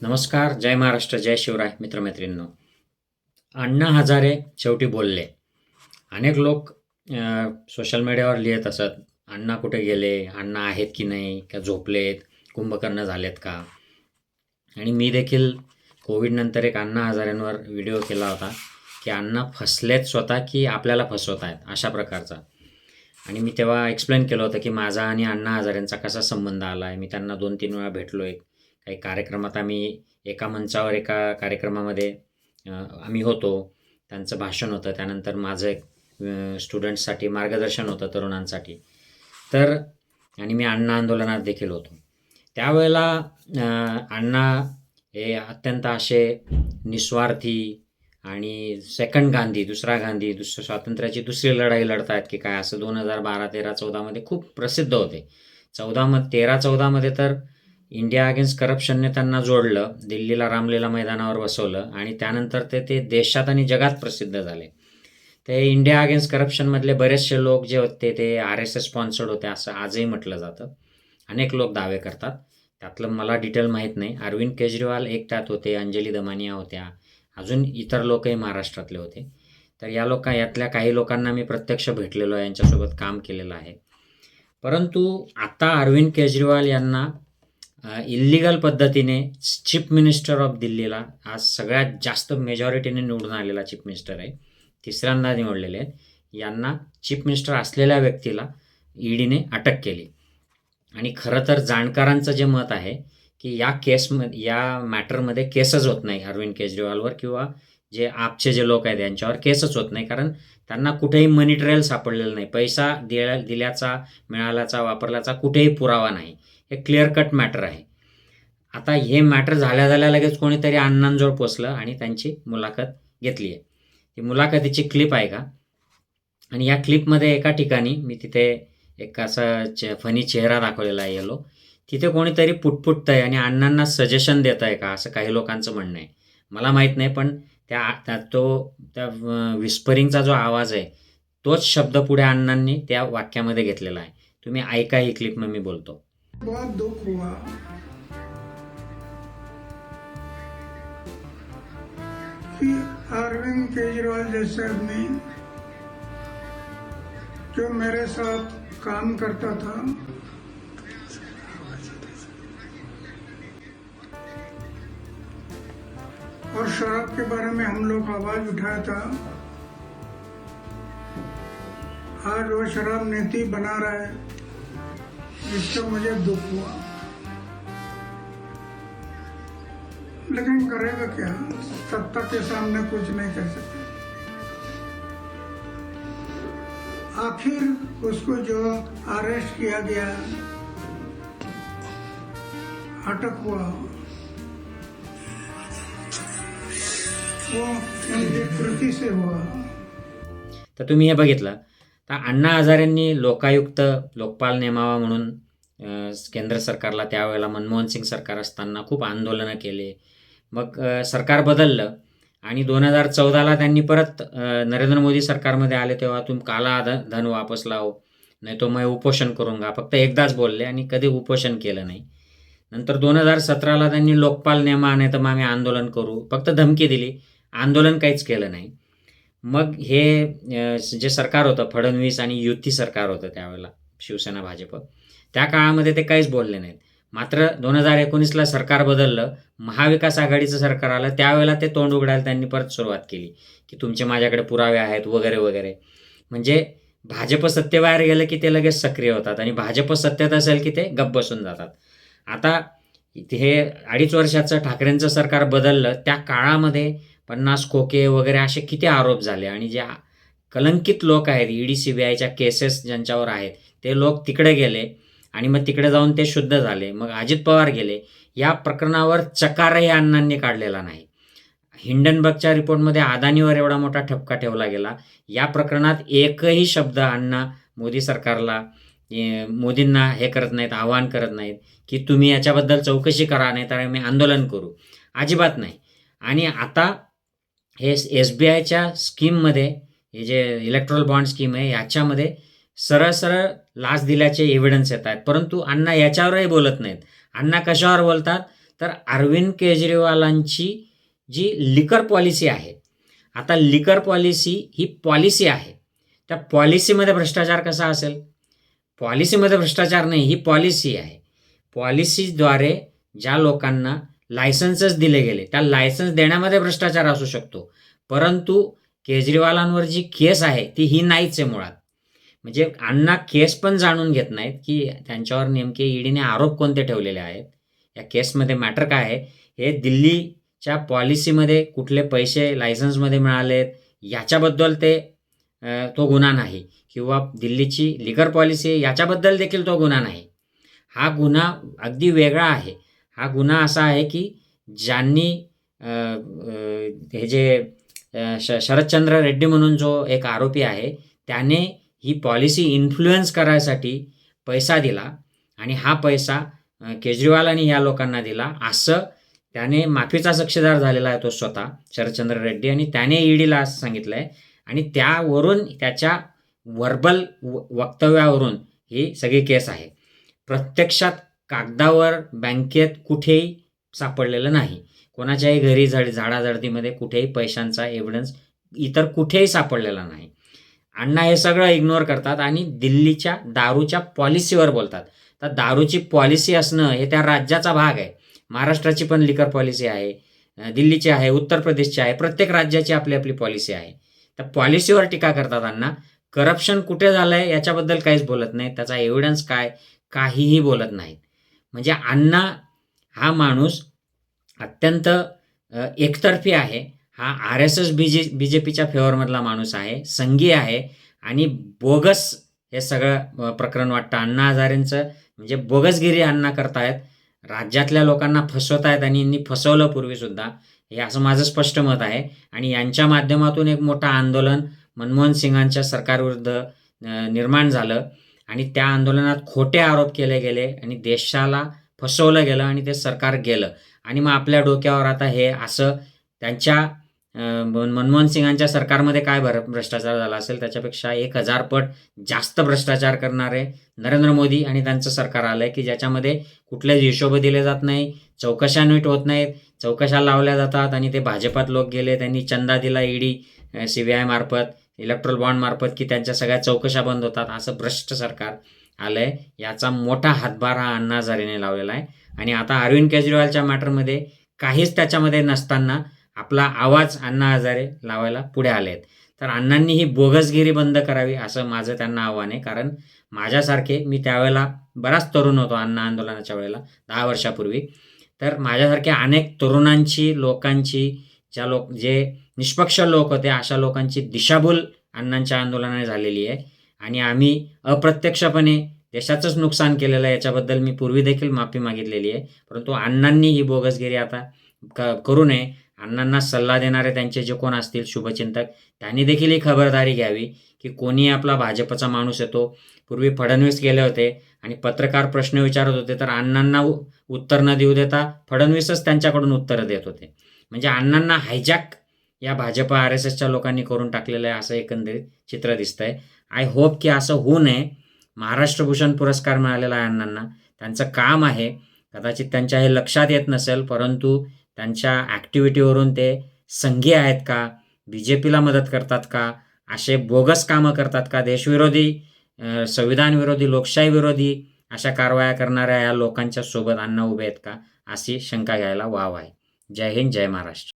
नमस्कार जय महाराष्ट्र जय शिवराय मित्रमैत्रिणींनो. अण्णा हजारे शेवटी बोलले. अनेक लोक सोशल मीडियावर लिहित असत अण्णा कुठे गेले? अण्णा आहेत की नाही? का झोपलेत? कुंभकर्ण झालेत का? आणि मी देखील कोविडनंतर एक अण्णा हजारेंवर व्हिडिओ केला होता की अण्णा फसलेत स्वतः की आपल्याला फसवत आहेत अशा प्रकारचा. आणि मी तेव्हा एक्सप्लेन केलं होतं की माझा आणि अण्णा हजारेंचा कसा संबंध आला आहे मी त्यांना दोन तीन वेळा भेटलो आहे काही कार्यक्रमात आम्ही एका मंचावर एका कार्यक्रमामध्ये आम्ही होतो. त्यांचं भाषण होतं. त्यानंतर माझं एक स्टुडंट्ससाठी मार्गदर्शन होतं तरुणांसाठी. तर आणि मी अण्णा आंदोलनात देखील होतो. त्यावेळेला अण्णा हे अत्यंत असे निस्वार्थी आणि सेकंड गांधी दुसरा गांधी दुसरं स्वातंत्र्याची दुसरी लढाई लढतायत की काय असं दोन हजार बारा तेरा चौदामध्ये खूप प्रसिद्ध होते. चौदामध्ये तेरा चौदामध्ये तर इंडिया अगेन्स्ट करप्शनने त्यांना जोडलं दिल्लीला रामलीला मैदानावर बसवलं आणि त्यानंतर ते ते देशात आणि जगात प्रसिद्ध झाले. ते इंडिया अगेन्स्ट करप्शनमधले बरेचसे लोक जे होते ते आर एस एस स्पॉन्सर्ड होते असं आजही म्हटलं जातं. अनेक लोक दावे करतात. त्यातलं मला डिटेल माहीत नाही. अरविंद केजरीवाल एक त्यात होते अंजली दमानिया होत्या अजून इतर लोकही महाराष्ट्रातले होते. तर या लोका यातल्या काही लोकांना मी प्रत्यक्ष भेटलेलो आहे यांच्यासोबत काम केलेलं आहे. परंतु आता अरविंद केजरीवाल यांना इल्लिगल पद्धतीने चीफ मिनिस्टर ऑफ दिल्लीला आज सगळ्यात जास्त मेजॉरिटीने निवडून आलेला चीफ मिनिस्टर आहे. तिसऱ्यांदा निवडलेले आहेत. यांना चीफ मिनिस्टर असलेल्या व्यक्तीला ईडीने अटक केली. आणि खरं तर जाणकारांचं जे मत आहे की या केस या मॅटरमध्ये केसच होत नाही अरविंद केजरीवालवर किंवा जे आपचे जे लोक आहेत यांच्यावर केसच होत नाही. कारण त्यांना कुठेही मनी ट्रेल सापडलेलं नाही. पैसा दिल्या दिल्याचा मिळाल्याचा वापरल्याचा कुठेही पुरावा नाही. हे क्लिअर कट मॅटर आहे. आता हे मॅटर झाल्या झाल्या लगेच कोणीतरी अण्णांजवळ पोचलं आणि त्यांची मुलाखत घेतली आहे. ती मुलाखतीची क्लिप आहे का? आणि या क्लिपमध्ये एका ठिकाणी मी तिथे एक असा चे फनी चेहरा दाखवलेला आहे येलो तिथे कोणीतरी पुटपुटतं आहे आणि अण्णांना सजेशन देत आहे का? असं काही लोकांचं म्हणणं आहे. मला माहीत नाही पण त्या त्या तो त्या विस्परिंगचा जो आवाज आहे तोच शब्द पुढे अण्णांनी त्या वाक्यामध्ये घेतलेला आहे. तुम्ही ऐका ही क्लिप मग मी बोलतो. बहुत दुख हुआ। कि अरविंद केजरीवाल जैसे आदमी जो मेरे साथ काम करता था। और शराब के बारे में हम लोग आवाज़ उठाया था। आज वो शराब नीति बना रहा है। जिससे मुझे लेकिन करेगा क्या? सत्ता के सामने कुछ नहीं कर सकते आखिर उसको जो अरेस्ट किया गया अटक हुआ। वो उनकी कृति से हुआ। तर तुम्ही हे बघितलं. तर अण्णा हजारेंनी लोकायुक्त लोकपाल नेमावा म्हणून केंद्र सरकारला त्यावेळेला मनमोहन सिंग सरकार असताना खूप आंदोलनं केले. मग सरकार बदललं आणि दोन हजार चौदाला त्यांनी परत नरेंद्र मोदी सरकारमध्ये आले तेव्हा तुम काला ध धन वापस लावो नाही तो मैं उपोषण करून गा फक्त एकदाच बोलले आणि कधी उपोषण केलं नाही. नंतर दोन हजार सतराला त्यांनी लोकपाल नेमा नाही तर मग आम्ही आंदोलन करू फक्त धमकी दिली. आंदोलन काहीच केलं नाही. मग हे जे सरकार होतं फडणवीस आणि युती सरकार होतं त्यावेळेला शिवसेना भाजप त्या काळामध्ये ते काहीच बोलले नाहीत. मात्र दोन हजार एकोणीसला सरकार बदललं महाविकास आघाडीचं सरकार आलं त्यावेळेला ते तोंड उघडायला त्यांनी परत सुरुवात केली की तुमचे माझ्याकडे पुरावे आहेत वगैरे वगैरे. म्हणजे भाजप सत्तेबाहेर गेलं की ते लगेच सक्रिय होतात आणि भाजप सत्तेत असेल की ते गप्प बसून जातात. आता हे अडीच वर्षाचं ठाकरेंचं सरकार बदललं त्या काळामध्ये पन्नास खोके वगैरे असे किती आरोप झाले? आणि जे कलंकित लोक आहेत ईडी सी बी आयच्या केसेस ज्यांच्यावर आहेत ते लोक तिकडे गेले आणि मग तिकडे जाऊन ते शुद्ध झाले. मग अजित पवार गेले. या प्रकरणावर चकारही अण्णांनी काढलेला नाही. हिंडनबर्गच्या रिपोर्टमध्ये अदानीवर एवढा मोठा ठपका ठेवला गेला. या प्रकरणात एकही शब्द अण्णा मोदी सरकारला मोदींना हे करत नाहीत आवाहन करत नाहीत की तुम्ही याच्याबद्दल चौकशी करा नाही तर आम्ही आंदोलन करू. अजिबात नाही. आणि आता हे एस बी आयच्या स्कीममध्ये हे जे इलेक्ट्रॉल बॉन्ड स्कीम आहे याच्यामध्ये सरळ सरळ लाच दिल्याचे एव्हिडन्स येत आहेत. परंतु अण्णा याच्यावरही बोलत नाहीत. अण्णा कशावर बोलतात? तर अरविंद केजरीवालांची जी लिकर पॉलिसी आहे. आता लिकर पॉलिसी ही पॉलिसी आहे. त्या पॉलिसीमध्ये भ्रष्टाचार कसा असेल? पॉलिसीमध्ये भ्रष्टाचार नाही ही पॉलिसी आहे. पॉलिसीद्वारे ज्या लोकांना लायसन्सच दिले गेले त्या लायसन्स देण्यामध्ये भ्रष्टाचार असू शकतो. परंतु केजरीवालांवर जी केस आहे ती ही नाहीच आहे मुळात. म्हणजे अण्णा केस पण जाणून घेत नाहीत की त्यांच्यावर नेमके ईडीने आरोप कोणते ठेवलेले आहेत? या केसमध्ये मॅटर काय आहे? हे दिल्लीच्या पॉलिसीमध्ये कुठले पैसे लायसन्समध्ये मिळालेत? याच्याबद्दल ते तो गुन्हा नाही. किंवा दिल्लीची लिगर पॉलिसी आहे याच्याबद्दल देखील तो गुन्हा नाही. हा गुन्हा अगदी वेगळा आहे. हा गुन्हा असा आहे की ज्यांनी हे जे श शरदचंद्र रेड्डी म्हणून जो एक आरोपी आहे त्याने ही पॉलिसी इन्फ्लुएन्स करायसाठी पैसा दिला आणि हा पैसा केजरीवालांनी या लोकांना दिला. असं त्याने माफीचा साक्षीदार झालेला आहे तो स्वतः शरदचंद्र रेड्डी आणि त्याने ईडीला असं सांगितलं आहे आणि त्यावरून त्याच्या वर्बल वक्तव्यावरून ही सगळी केस आहे. प्रत्यक्षात कागदावर बँकेत कुठेही सापडलेलं नाही. कोणाच्याही घरी झाड झाडाझडतीमध्ये कुठेही पैशांचा एव्हिडन्स इतर कुठेही सापडलेला नाही. अण्णा हे सगळं इग्नोर करतात आणि दिल्लीच्या दारूच्या पॉलिसीवर बोलतात. तर दारूची पॉलिसी असणं हे त्या राज्याचा भाग आहे. महाराष्ट्राची पण लिकर पॉलिसी आहे दिल्लीची आहे उत्तर प्रदेशची आहे प्रत्येक राज्याची आपली आपली पॉलिसी आहे. त्या पॉलिसीवर टीका करतात अण्णा. करप्शन कुठे झालं आहे याच्याबद्दल काहीच बोलत नाही. त्याचा एव्हिडन्स काय काहीही बोलत नाहीत. म्हणजे अण्णा हा माणूस अत्यंत एकतर्फी आहे. हा R S S B J B J पीच्या फेवरमधला माणूस आहे संघी आहे आणि बोगस हे सगळं प्रकरण वाटतं. अण्णा हजारेंचं म्हणजे बोगसगिरी अण्णा करतायत. राज्यातल्या लोकांना फसवत आहेत आणि यांनी फसवलं पूर्वीसुद्धा हे असं माझं स्पष्ट मत आहे. आणि यांच्या माध्यमातून एक मोठं आंदोलन मनमोहन सिंगांच्या सरकारविरुद्ध निर्माण झालं. आणि त्या आंदोलनात खोटे आरोप केले गेले आणि देशाला फसवलं गेलं आणि ते सरकार गेलं. आणि मग आपल्या डोक्यावर आता हे असं त्यांच्या मनमोहन सिंगांच्या सरकारमध्ये काय भर भ्रष्टाचार झाला असेल? त्याच्यापेक्षा एक हजार पट जास्त भ्रष्टाचार करणारे नरेंद्र मोदी आणि त्यांचं सरकार आलंय की ज्याच्यामध्ये कुठल्याच हिशोब दिले जात नाही चौकशा नीट होत नाहीत चौकशा लावल्या जातात आणि ते भाजपात लोक गेले त्यांनी चंदा दिला ईडी सी बी आय मार्फत इलेक्ट्रॉल बॉन्ड मार्फत की त्यांच्या सगळ्या चौकशा बंद होतात असं भ्रष्ट सरकार आलंय. याचा मोठा हातभार हा अण्णा हजारेने लावलेला आहे. आणि आता अरविंद केजरीवालच्या मॅटरमध्ये काहीच त्याच्यामध्ये नसताना आपला आवाज अण्णा हजारे लावायला पुढे आले आहेत. तर अण्णांनी ही बोगसगिरी बंद करावी असं माझं त्यांना आव्हान आहे. कारण माझ्यासारखे मी त्यावेळेला बराच तरुण होतो अण्णा आंदोलनाच्या वेळेला दहा वर्षापूर्वी. तर माझ्यासारखे अनेक तरुणांची लोकांची ज्या लोक जे निष्पक्ष लोक होते अशा लोकांची दिशाभूल अण्णांच्या आंदोलनाने झालेली आहे. आणि आम्ही अप्रत्यक्षपणे देशाचंच नुकसान केलेलं आहे याच्याबद्दल मी पूर्वी देखील माफी मागितलेली आहे. परंतु अण्णांनी ही बोगसगिरी आता क करू नये. अण्णांना सल्ला देणारे त्यांचे जे कोण असतील शुभचिंतक त्यांनी देखील ही खबरदारी घ्यावी की कोणी आपला भाजपचा माणूस येतो. पूर्वी फडणवीस गेले होते आणि पत्रकार प्रश्न विचारत होते तर अण्णांना उत्तर न देऊ देता फडणवीसच त्यांच्याकडून उत्तरं देत होते. म्हणजे अण्णांना हायजॅक या भाजप आर एस एसच्या लोकांनी करून टाकलेलं आहे असं एकंदरीत चित्र दिसतंय. आय होप की असं होऊ नये. महाराष्ट्र भूषण पुरस्कार मिळालेला आहे अण्णांना. त्यांचं काम आहे. कदाचित त्यांच्या हे लक्षात येत नसेल परंतु त्यांच्या ॲक्टिव्हिटीवरून ते संघी आहेत का? बी जे पीला मदत करतात का? असे बोगस कामं करतात का? देशविरोधी संविधानविरोधी लोकशाही विरोधी अशा कारवाया करणाऱ्या या लोकांच्या सोबत अण्णा उभे आहेत का? अशी शंका घ्यायला वाव आहे. जय हिंद जय महाराष्ट्र.